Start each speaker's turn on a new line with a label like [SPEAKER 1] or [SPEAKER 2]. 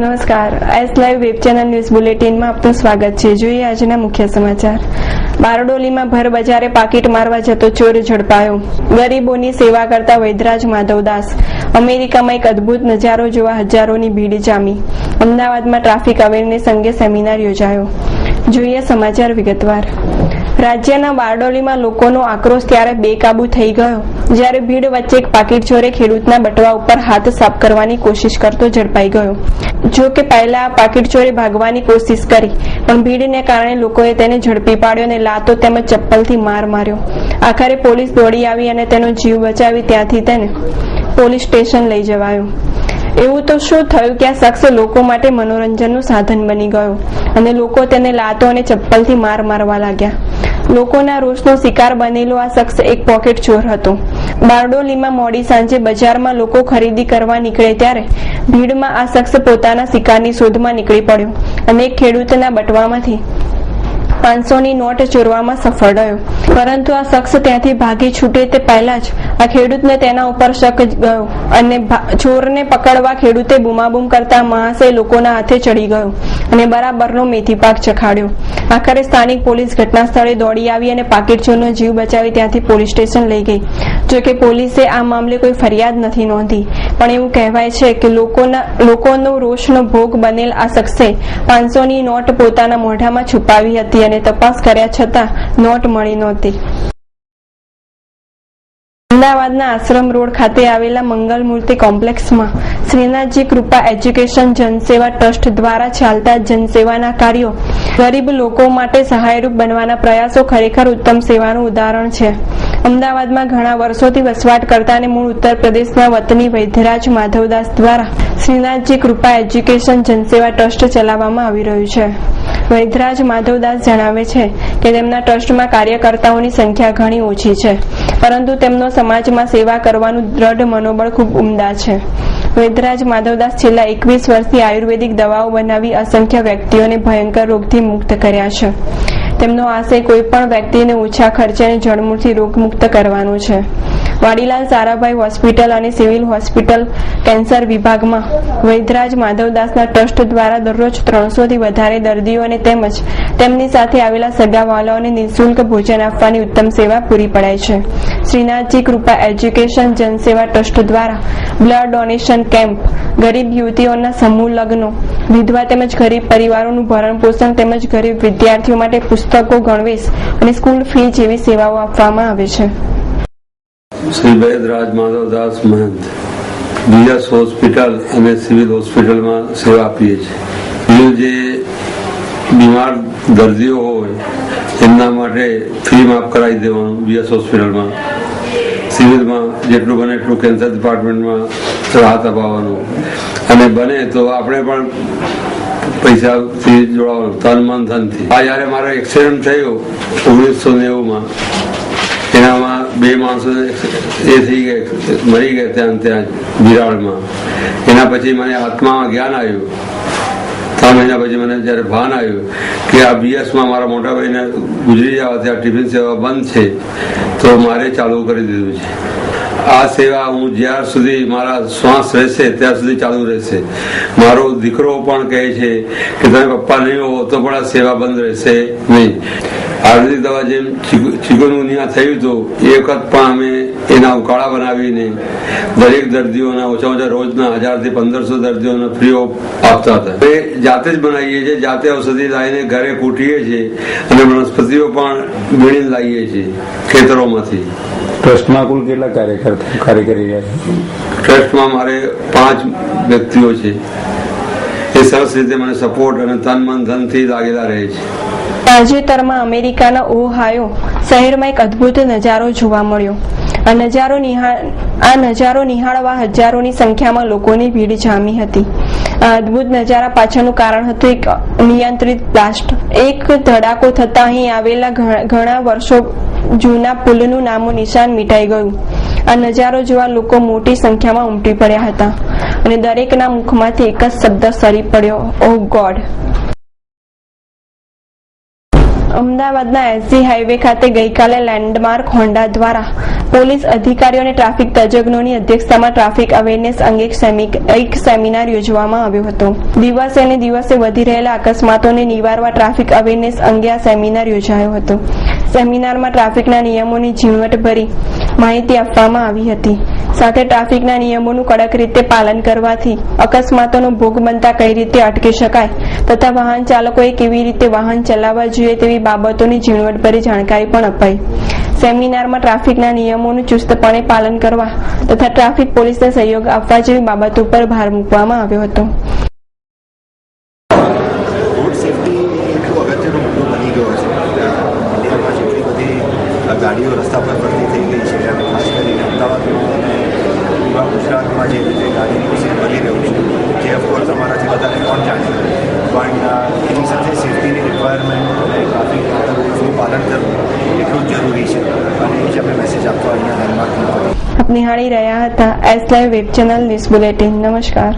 [SPEAKER 1] નમસ્કાર. S live web channel news બુલેટિનમાં આપનું સ્વાગત છે. જોઈએ આજના મુખ્ય સમાચાર. બારડોલીમાં ભર બજારે પાકીટ મારવા જતો ચોર ઝડપાયો. ગરીબોની સેવા કરતા વૈદરાજ માધવદાસ અમેરિકામાં એક અદ્ભુત નજારો જોવા હજારોની ભીડ જામી. અમદાવાદમાં ટ્રાફિક અવેરનેસ અંગે સેમિનાર યોજાયો. જોઈએ સમાચાર વિગતવાર. રાજ્યના બારડોલીમાં લોકોનો આક્રોશ ત્યારે બેકાબુ થઈ ગયો. જ્યારે ભીડ વચ્ચે એક પાકીટ ચોરે ખેડૂતના બટવા ઉપર હાથ સાફ કરવાની કોશિશ કરતો ઝડપાઈ ગયો. જો કે પહેલા આ પાકીટ ચોરે ભાગવાની કોશિશ કરી, પણ ભીડને કારણે લોકોએ તેને ઝડપી પાડ્યો અને લાતો તેમજ ચપ્પલથી માર માર્યો. આખરે પોલીસ દોડી આવી અને તેનો જીવ બચાવી ત્યાંથી તેને પોલીસ સ્ટેશન લઈ જવાયો. એવું તો શું થયું કે આ શખ્સ લોકો માટે મનોરંજનનું સાધન બની ગયો અને લોકો તેને લાતો અને ચપ્પલથી માર મારવા લાગ્યા? લોકોના રોષનો શિકાર બનેલો આ શખ્સ એક પોકેટ ચોર હતો. બારડોલીમાં મોડી સાંજે બજારમાં લોકો ખરીદી કરવા નીકળે ત્યારે ભીડમાં આ શખ્સ પોતાના શિકારની શોધમાં નીકળી પડ્યો અને એક ખેડૂતના બટવામાંથી પાંચસોની નોટ ચોરવામાં સફળ રહ્યો. પરંતુ આ શખ્સ ત્યાંથી ભાગી છૂટે તે પહેલા જ આ ખેડૂતને તેના ઉપર શક ગયો અને ચોરને પકડવા ખેડૂતે બૂમાબૂમ કરતા મહાશય લોકોના હાથે ચડી ગયો. અને બરાબરનો મેથી પાક ચખાડ્યો. આખરે સ્થાનિક પોલીસ ઘટના સ્થળે દોડી આવી અને પાકીટ ચોરનો જીવ બચાવી ત્યાંથી પોલીસ સ્ટેશન લઈ ગઈ. જોકે પોલીસે આ મામલે કોઈ ફરિયાદ નથી નોંધી. પણ એવું કહેવાય છે કે લોકોના, લોકોનો રોષનો ભોગ બનેલ આ શખ્સે પાંચસોની નોટ પોતાના મોઢામાં છુપાવી હતી અને તપાસ કર્યા છતાં નોટ મળી નહોતી. અમદાવાદના આશ્રમ રોડ ખાતે આવેલા મંગલ મૂર્તિ કોમ્પ્લેક્સમાં શ્રીનાથજી કૃપા એજ્યુકેશન જનસેવા ટ્રસ્ટ દ્વારા ચાલતા જનસેવાના કાર્યો ગરીબ લોકો માટે સહાયરૂપ બનવાના પ્રયાસો ખરેખર ઉત્તમ સેવાનું ઉદાહરણ છે. અમદાવાદમાં ઘણા વર્ષોથી વસવાટ કરતા અને મૂળ ઉત્તર પ્રદેશના વતની વૈદ્યરાજ માધવદાસ દ્વારા શ્રીનાથજી કૃપા એજ્યુકેશન જનસેવા ટ્રસ્ટ ચલાવવામાં આવી રહ્યું છે. વૈદ્યરાજ માધવદાસ જણાવે છે કે તેમના ટ્રસ્ટમાં કાર્યકર્તાઓની સંખ્યા ઘણી ઓછી છે, પરંતુ તેમનો સમાજમાં સેવા કરવાનું દ્રઢ મનોબળ ખૂબ ઉમદા છે. વૈદ્યરાજ માધવદાસ છેલ્લા એકવીસ વર્ષથી આયુર્વેદિક દવાઓ બનાવી અસંખ્ય વ્યક્તિઓને ભયંકર રોગથી મુક્ત કર્યા છે. તેમનો આશય કોઈ પણ વ્યક્તિને ઓછા ખર્ચે અને જળમૂળથી રોગમુક્ત કરવાનો છે. વાડીલાલ સારાભાઈ હોસ્પિટલ અને સિવિલ હોસ્પિટલ કેન્સર વિભાગમાં વૈધરાજ માધવદાસના ટ્રસ્ટ દ્વારા દરરોજ ત્રણસોથી વધારે દર્દીઓને તેમજ તેમની સાથે આવેલા સગાવાલાઓને નિઃશુલ્ક ભોજન આપવાની ઉત્તમ સેવા પૂરી પડાય છે. શ્રીનાથજી કૃપા એજ્યુકેશન જનસેવા ટ્રસ્ટ દ્વારા બ્લડ ડોનેશન કેમ્પ, ગરીબ યુવતીઓના સમૂહ લગ્નો, વિધવા તેમજ ગરીબ પરિવારોનું ભરણ પોષણ તેમજ ગરીબ વિદ્યાર્થીઓ માટે પુસ્તકો, ગણવેશ અને સ્કૂલ ફી જેવી સેવાઓ આપવામાં આવે છે.
[SPEAKER 2] શ્રી વૈદરાજ માધવદાસ મહંત બીએસ હોસ્પિટલ અને સિવિલ હોસ્પિટલમાં સેવા આપીએ છીએ. જે બીમાર દર્દીઓ હોય, એમના માટે ફી માફ કરાવી દેવાનું બીએસ હોસ્પિટલમાં. સિવિલમાં જેટલું બને એટલું કેન્સર ડિપાર્ટમેન્ટમાં રાહત અપાવવાનું. અને બને તો આપણે પણ પૈસાથી જોડાવાનું, તન મન ધનથી. આ જ્યારે મારો એક્સિડન્ટ થયો ઓગણીસો નેવુંમાં બે માણસો એ થઈ ગયા મરી ગયા ત્યાં ત્યાં જ એના પછી મને આત્મામાં જ્ઞાન આવ્યું. ત્રણ મહિના પછી મને જ્યારે ભાન આવ્યું કે આ બીએસમાં મારા મોટા ગુજરી જવાથી આ ટિફિન સેવા બંધ છે, તો મારે ચાલુ કરી દીધું છે. આ સેવા હું જ્યાર સુધી મારા શ્વાસ રહેશે, ત્યાં સુધી ચાલુ રહેશે. મારો દીકરો પણ કહે છે કે તમે પપ્પા નહીં હો તો પણ આ સેવા બંધ રહેશે નહીં. આયુર્વેદિક દવા જેમ ચિકનગુનિયા થયું હતું એ વખત પણ અમે એના ઉકાળા બનાવીને દરેક દર્દીઓના ઓછા ઓછા રોજના હજારથી પંદરસો દર્દીઓને ફ્રી ઓફ આપતા હતા. એ જાતે જ બનાવીએ છીએ જાતે ઔષધિ લાવીને ઘરે કૂટીએ છીએ અને વનસ્પતિઓ પણ વીણીને લાવીએ છીએ ખેતરોમાંથી.
[SPEAKER 3] ટ્રસ્ટમાં કુલ કેટલા કાર્યકર કાર્ય કરી રહ્યા છે?
[SPEAKER 2] ટ્રસ્ટમાં મારે પાંચ વ્યક્તિઓ છે. એ સરસ રીતે મને સપોર્ટ અને તન મન ધનથી લાગેલા રહે છે.
[SPEAKER 1] તાજેતરમાં અમેરિકાના ઓહાયો શહેરમાં એક અદ્ભુત નજારો જોવા મળ્યો. આ નજારો આ નજારો નિહાળવા હજારોની સંખ્યામાં લોકોની ભીડ જામી હતી. આ અદ્ભુત નજારા પાછળનું કારણ હતું એક નિયંત્રિત બ્લાસ્ટ. એક ધડાકો થતા અહીં આવેલા ઘણા વર્ષો જૂના પુલનું નામો નિશાન મિટાઈ ગયું. આ નજારો જોવા લોકો મોટી સંખ્યામાં ઉમટી પડ્યા હતા અને દરેકના મુખમાંથી એક જ શબ્દ સરી પડ્યો ઓ ગોડ અમદાવાદના એસજી હાઈવે ખાતે ગઈકાલે લેન્ડમાર્ક હોન્ડા દ્વારા પોલીસ અધિકારીઓ અને ટ્રાફિક તજજ્ઞોની અધ્યક્ષતામાં ટ્રાફિક અવેરનેસ અંગે એક સેમિનાર યોજવામાં આવ્યો હતો. દિવસે અને દિવસે વધી રહેલા અકસ્માતોને નિવારવા ટ્રાફિક અવેરનેસ અંગે આ સેમિનાર યોજાયો હતો. સેમિનારમાં ટ્રાફિકના નિયમોની ઝીણવટભરી માહિતી આપવામાં આવી હતી. સાથે ટ્રાફિકના નિયમોનું કડક રીતે પાલન કરવાથી અકસ્માતોનો ભોગ બનતા કઈ રીતે અટકી શકાય તથા વાહન ચાલકોએ કેવી રીતે વાહન ચલાવવા જોઈએ તેવી બાબતોની ઝીણવટભરી જાણકારી પણ અપાઈ. સેમિનારમાં ટ્રાફિકના નિયમોનું ચુસ્તપણે પાલન કરવા તથા ટ્રાફિક પોલીસને સહયોગ આપવા જેવી બાબતો પર ભાર મૂકવામાં આવ્યો હતો
[SPEAKER 4] રોડ સેફટી એટલો અગત્યનો મુદ્દો બની ગયો છે ઇન્ડિયામાં જેટલી બધી ગાડીઓ રસ્તા પર ભરતી થઈ ગઈ છે અને ખાસ કરીને અમદાવાદમાં અને પૂરા ગુજરાતમાં જે રીતે ગાડીનું સેલ વધી રહ્યું છે જે ઓફકોર્સ અમારાથી વધારે કોણ જાણે પણ અ, એની સાથે સેફટીની રિક્વાયરમેન્ટ અને ટ્રાફિક રૂલ્સનું પાલન કરવું એટલું જ જરૂરી છે અને એ જ અમે મેસેજ આપવા અહીંયા લેન્ડમાર્કમાં
[SPEAKER 1] આપ નિહાળી રહ્યા હતા. S live web channel news bulletin. નમસ્કાર.